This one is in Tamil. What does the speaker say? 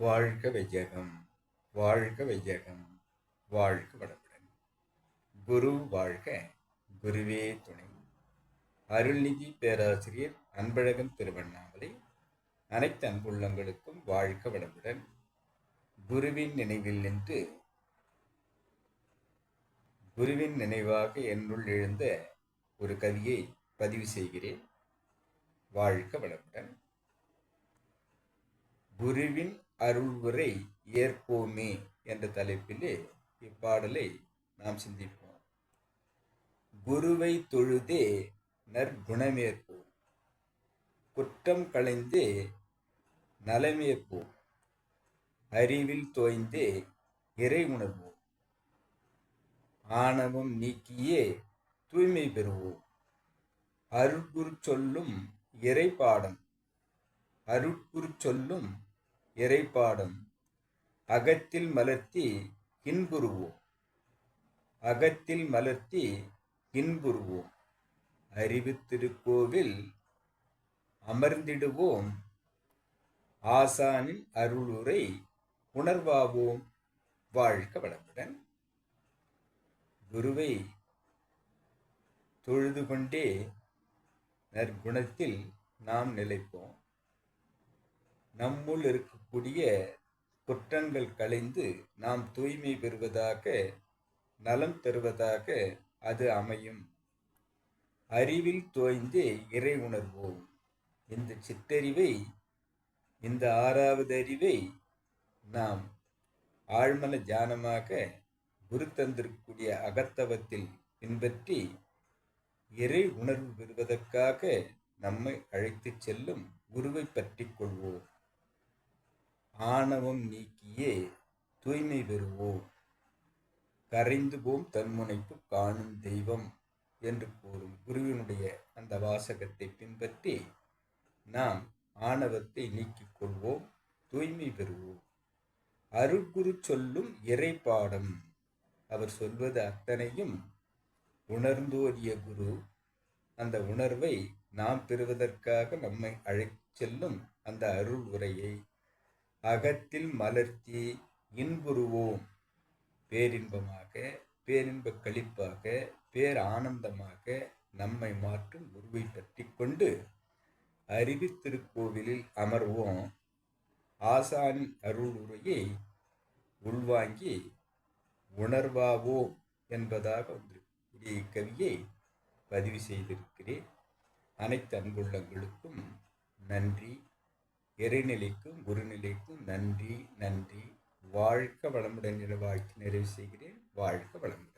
வாழ்க வையகம் வாழ்க வையகம் வாழ்க வளமுடன். குரு வாழ்க குருவே துணை. அருள்நிதி பேராசிரியர் அன்பழகன் திருவண்ணாமலை. அனைத்து அன்புள்ளங்களுக்கும் வாழ்க வளமுடன். குருவின் நினைவில் நின்று குருவின் நினைவாக என்னுள் எழுந்த ஒரு கவியை பதிவு செய்கிறேன். வாழ்க வளமுடன். குருவின் அருள்வுரை ஏற்போமே என்ற தலைப்பிலே இப்பாடலை நாம் சிந்திப்போம். குருவை தொழுதே நற்குணமேற்போம். குற்றம் களைந்தே நலமேற்போம். அறிவில் தோய்ந்தே இறை உணர்வோம். ஆணவம் நீக்கியே தூய்மை பெறுவோம். அருட்குரு சொல்லும் இறைப்பாடம். அருட்குரு சொல்லும் இறைப்பாடும் அகத்தில் மலர்த்தி இன்புறுவோம். அகத்தில் மலர்த்தி இன்புறுவோம். அறிவு திருக்கோவில் அமர்ந்திடுவோம். ஆசானின் அருளுரை உணர்வாவோம். வாழ்க வளமுடன். குருவை தொழுது கொண்டே நற்குணத்தில் நாம் நிலைப்போம். நம்முள் இருக்கக்கூடிய குற்றங்கள் களைந்து நாம் தூய்மை பெறுவதாக நலம் தருவதாக அது அமையும். அறிவில் தோய்ந்து இறை உணர்வோம். இந்த சித்தறிவை இந்த ஆறாவது அறிவை நாம் ஆழ்மன தியானமாக குரு தந்திருக்கக்கூடிய அகத்தவத்தில் பின்பற்றி இறை உணர்வு பெறுவதற்காக நம்மை அழைத்துச் செல்லும் குருவை பற்றி கொள்வோம். ஆணவம் நீக்கியே தூய்மை பெறுவோம் கரைந்துபோம் தன்முனைப்பு காணும் தெய்வம் என்று கூறும் குருவினுடைய அந்த வாசகத்தை பின்பற்றி நாம் ஆணவத்தை நீக்கிக் கொள்வோம் தூய்மை பெறுவோம். அருட்குரு சொல்லும் இறைப்பாடம். அவர் சொல்வது அத்தனையும் உணர்ந்தோரிய குரு. அந்த உணர்வை நாம் பெறுவதற்காக நம்மை அழைத்து செல்லும் அந்த அருள் உரையை அகத்தில் மலர்த்தி இன்புறுவோம். பேரின்பமாக பேரின்ப கழிப்பாக பேர் ஆனந்தமாக நம்மை மாற்றும் உருவை தட்டி கொண்டு அறிவு திருக்கோவிலில் அமர்வோம். ஆசானின் அருள் உரையை உள்வாங்கி உணர்வாவோம் என்பதாக வந்திருக்கக்கூடிய இக்கவியை பதிவு செய்திருக்கிறேன். அனைத்து அன்புள்ளங்களுக்கும் நன்றி. இறைநிலைக்கும் குருநிலைக்கும் நன்றி நன்றி. வாழ்க வளமுடன் என வாழ்த்து நிறைவு செய்கிறேன். வாழ்க வளமுடன்.